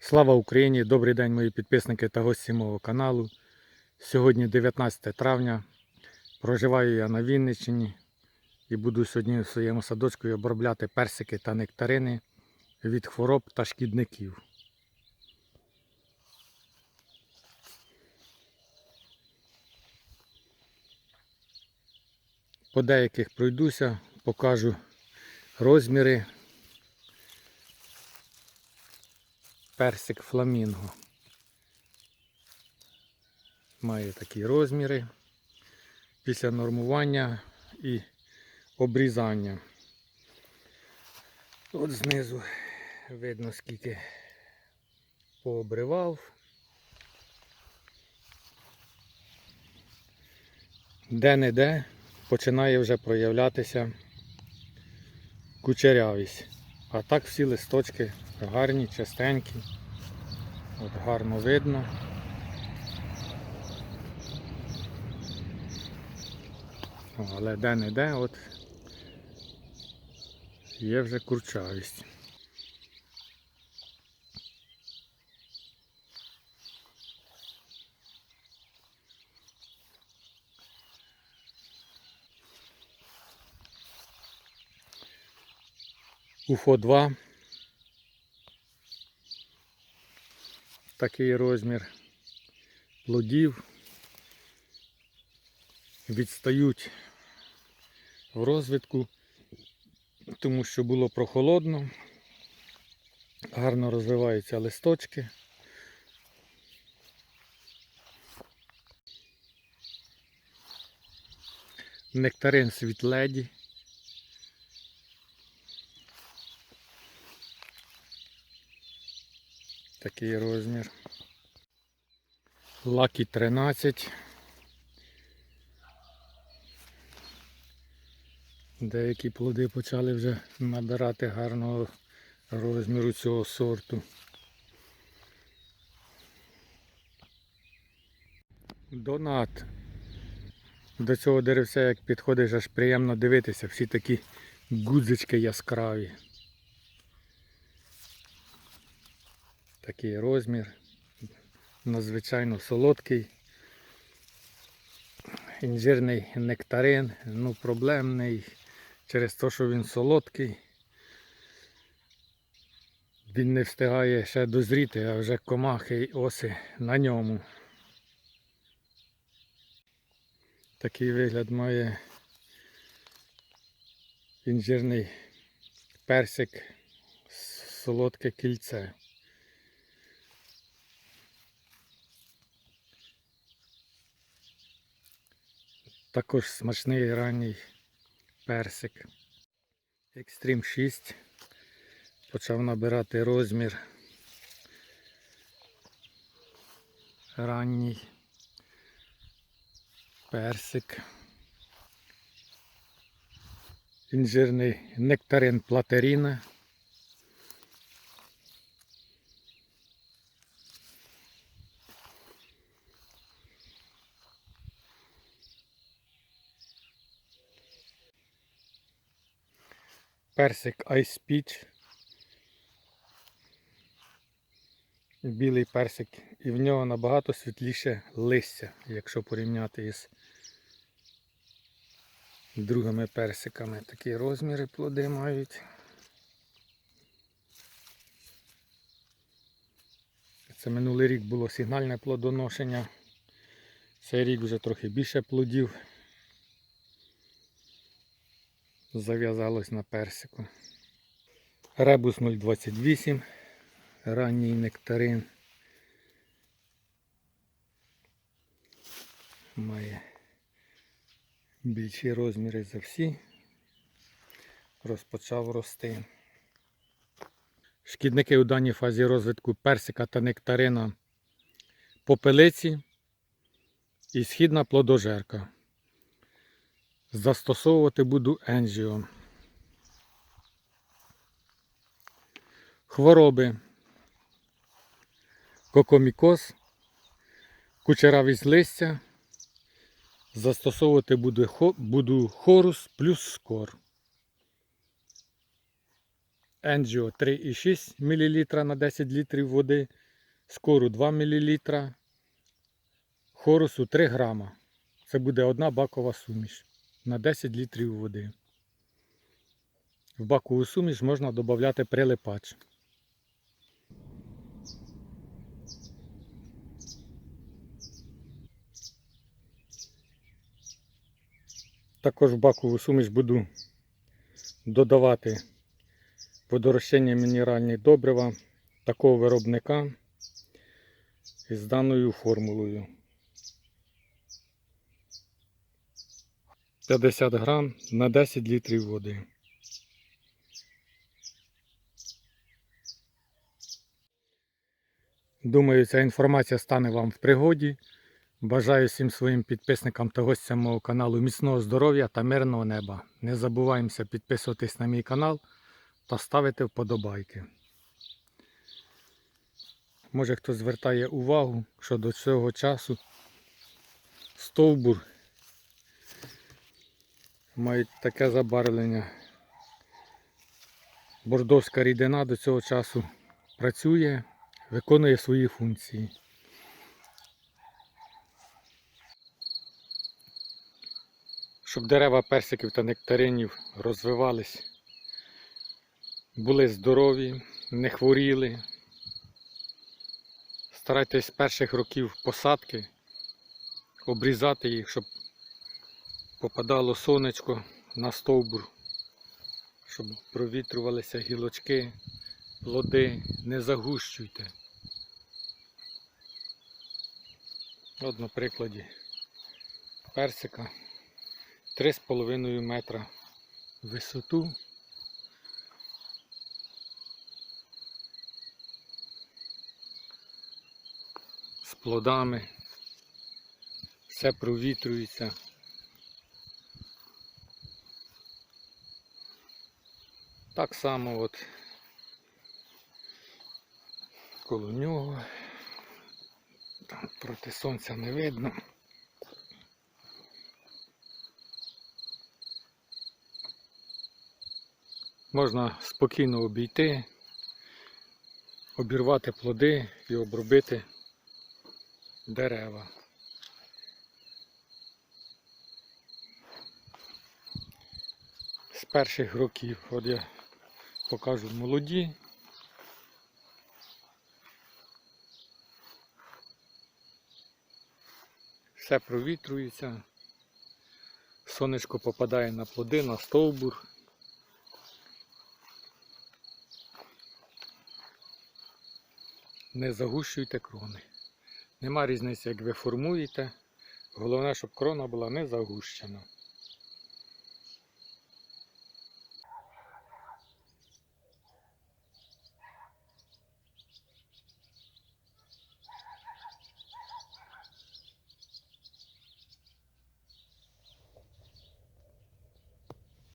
Слава Україні! Добрий день, мої підписники та гості мого каналу. Сьогодні 19 травня. Проживаю я на Вінниччині і буду сьогодні в своєму садочку обробляти персики та нектарини від хвороб та шкідників. По деяких пройдуся, покажу розміри. Персик фламінго. Має такі розміри після нормування і обрізання. От знизу видно скільки пообривав. Де-не-де починає вже проявлятися кучерявість. А так всі листочки гарні, чистенькі. От гарно видно. Але де-не-де от є вже курчавість. Уфо 2. Такий розмір плодів. Відстають в розвитку, тому що було прохолодно, гарно розвиваються листочки. Нектарин світледі. Такий розмір. Лакі 13. Деякі плоди почали вже набирати гарного розміру цього сорту. Донат. До цього деревця, як підходиш, аж приємно дивитися. Всі такі гудзички яскраві. Такий розмір. Надзвичайно солодкий. Інжирний нектарин, ну проблемний через те, що він солодкий. Він не встигає ще дозріти, а вже комахи й оси на ньому. Такий вигляд має інжирний персик, солодке кільце. Також смачний ранній персик. Екстрім 6 почав набирати розмір. Ранній персик. Інжирний нектарин платеріна. Персик Ice Peach. Білий персик. І в нього набагато світліше листя, якщо порівняти із другими персиками. Такі розміри плоди мають. Це минулий рік було сигнальне плодоношення. Цей рік вже трохи більше плодів зав'язалось на персику. Ребус 028, ранній нектарин. Має більші розміри за всі. Розпочав рости. Шкідники у даній фазі розвитку персика та нектарина попелиці і східна плодожерка. Застосовувати буду енжіо. Хвороби. Кокомікоз, кучеравість листя. Застосовувати буду, буду хорус плюс скор. Енджіо 3,6 мл на 10 літрів води, скору 2 мл, хорусу 3 грама. Це буде одна бакова суміш на 10 літрів води. В бакову суміш можна додати прилипач. Також в бакову суміш буду додавати подорожчання мінеральні добрива такого виробника із даною формулою. 50 грам на 10 літрів води. Думаю, ця інформація стане вам в пригоді. Бажаю всім своїм підписникам та гостям мого каналу міцного здоров'я та мирного неба. Не забуваємося підписуватись на мій канал та ставити вподобайки. Може хтось звертає увагу, що до цього часу стовбур мають таке забарвлення. Бордовська рідина до цього часу працює, виконує свої функції. Щоб дерева персиків та нектаринів розвивались, були здорові, не хворіли. Старайтесь з перших років посадки обрізати їх, щоб попадало сонечко на стовбур, щоб провітрювалися гілочки, плоди, не загущуйте. От на прикладі персика 3,5 метра в висоту. Плодами. Все провітрюється. Так само от коло нього. Там проти сонця не видно. Можна спокійно обійти, обірвати плоди і обробити дерева. З перших років, от я покажу молоді. Все провітрюється, сонечко попадає на плоди, на стовбур. Не загущуйте крони. Нема різниці, як ви формуєте. Головне, щоб крона була не загущена.